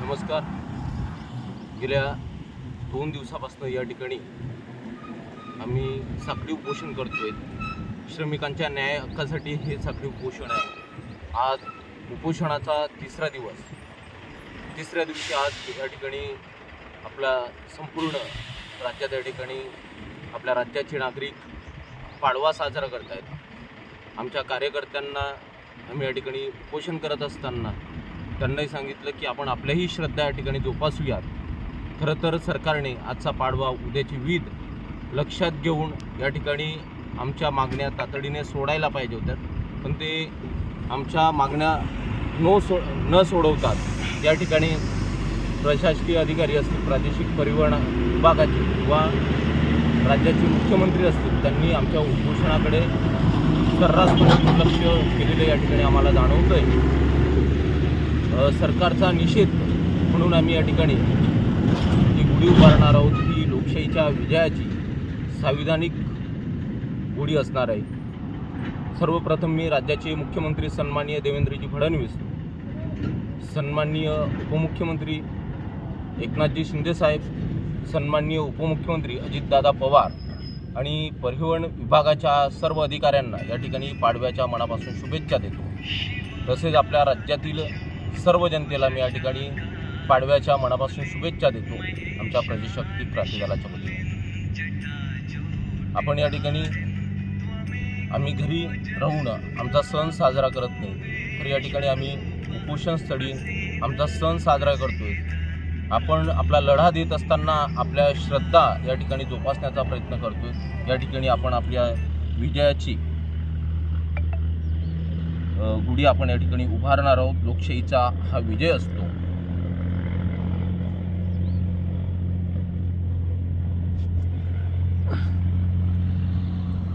नमस्कार. गेल्या दोन दिवसापासून या ठिकाणी आम्ही साखळी उपोषण करतोय. श्रमिकांच्या न्याय हक्कासाठी हे साखळी उपोषण आहे. आज उपोषणाचा तिसरा दिवस. तिसऱ्या दिवशी आज या ठिकाणी आपला संपूर्ण राज्यात या ठिकाणी आपल्या राज्याचे नागरिक पाडवा साजरा करत आहेत आमच्या कार्यकर्त्यांना आम्ही या ठिकाणी उपोषण करत असताना त्यांनाही सांगितलं की आपण आपल्याही श्रद्धा या ठिकाणी जोपासूयात. खरं तर सरकारने आजचा पाडवा उद्याची विध लक्षात घेऊन या ठिकाणी आमच्या मागण्या तातडीने सोडायला पाहिजे होत्या. पण ते आमच्या मागण्या नो सो न सोडवतात. या ठिकाणी प्रशासकीय अधिकारी असतील प्रादेशिक परिवहन विभागाचे किंवा राज्याचे मुख्यमंत्री असतील त्यांनी आमच्या उपोषणाकडे सर्रासपणे दुर्लक्ष केलेलं या ठिकाणी आम्हाला जाणवतं आहे सरकारचा निषेध म्हणून आम्ही या ठिकाणी ही गुढी उभारणार आहोत. ही लोकशाहीच्या विजयाची संविधानिक गुढी असणार आहे. सर्वप्रथम मी राज्याचे मुख्यमंत्री सन्माननीय देवेंद्रजी फडणवीस सन्माननीय उपमुख्यमंत्री एकनाथजी शिंदेसाहेब सन्माननीय उपमुख्यमंत्री अजितदादा पवार आणि परिवहन विभागाच्या सर्व अधिकाऱ्यांना या ठिकाणी पाडव्याच्या मनापासून शुभेच्छा देतो. तसेच आपल्या राज्यातील सर्व जनतेला मी या ठिकाणी पाडव्याच्या मनापासून शुभेच्छा देतो. आमच्या प्रजाशक्ती क्रांती दलाच्या वतीने. आपण या ठिकाणी आम्ही घरी राहून आमचा सण साजरा करत नाही. तर या ठिकाणी आम्ही उपोषणस्थळी आमचा सण साजरा करतोय. आपण आपला लढा देत असताना आपल्या श्रद्धा या ठिकाणी जोपासण्याचा प्रयत्न करतोय. या ठिकाणी आपण आपल्या विजयाची गुढी आपण या ठिकाणी उभारणार आहोत. लोकशाहीचा हा विजय असतो.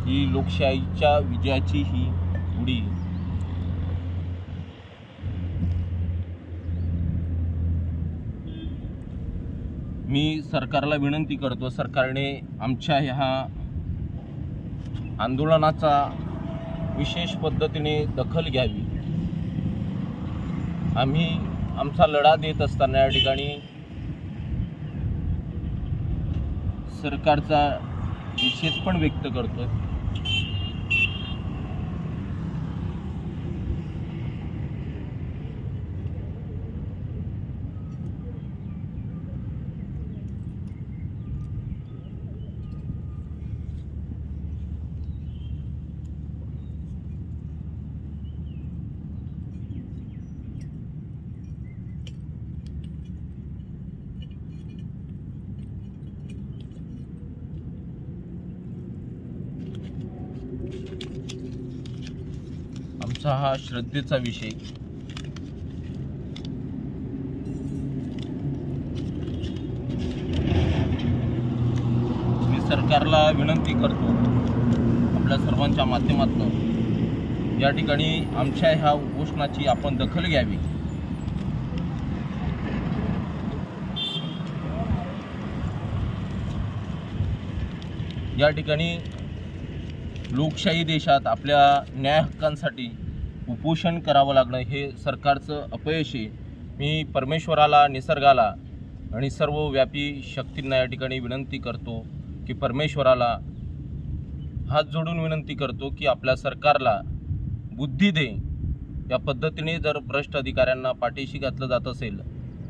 ही लोकशाहीच्या विजयाची ही गुढी मी सरकारला विनंती करतो सरकारने आमच्या ह्या आंदोलनाचा विशेष पद्धतीने दखल घ्यावी. आम्ही आमचा लढा देत असताना या ठिकाणी सरकारचा निषेध पण व्यक्त करतोय. आमचा हा श्रद्धेचा विषय. मी सरकारला विनंती करतो आपल्या सर्वांच्या माध्यमातून या ठिकाणी आमच्या ह्या उपोषणाची आपण दखल घ्यावी. या ठिकाणी लोकशाही देशात आपल्या न्याय हक्कांसाठी उपोषण करावं लागणं हे सरकारचं अपयश आहे. मी परमेश्वराला निसर्गाला आणि सर्व व्यापी शक्तींना या ठिकाणी विनंती करतो की परमेश्वराला हात जोडून विनंती करतो की आपल्या सरकारला बुद्धी दे. या पद्धतीने जर भ्रष्ट अधिकाऱ्यांना पाठीशी घातलं जात असेल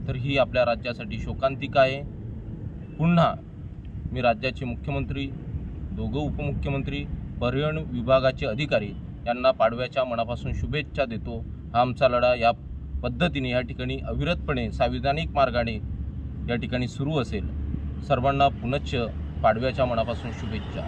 तर ही आपल्या राज्यासाठी शोकांतिका आहे. पुन्हा मी राज्याचे मुख्यमंत्री दोघं उपमुख्यमंत्री पर्यटन विभागाचे अधिकारी यांना पाडव्याच्या मनापासून शुभेच्छा देतो. हा आमचा लढा या पद्धतीने या ठिकाणी अविरतपणे संविधानिक मार्गाने या ठिकाणी सुरू असेल. सर्वांना पुनश्च पाडव्याच्या मनापासून शुभेच्छा.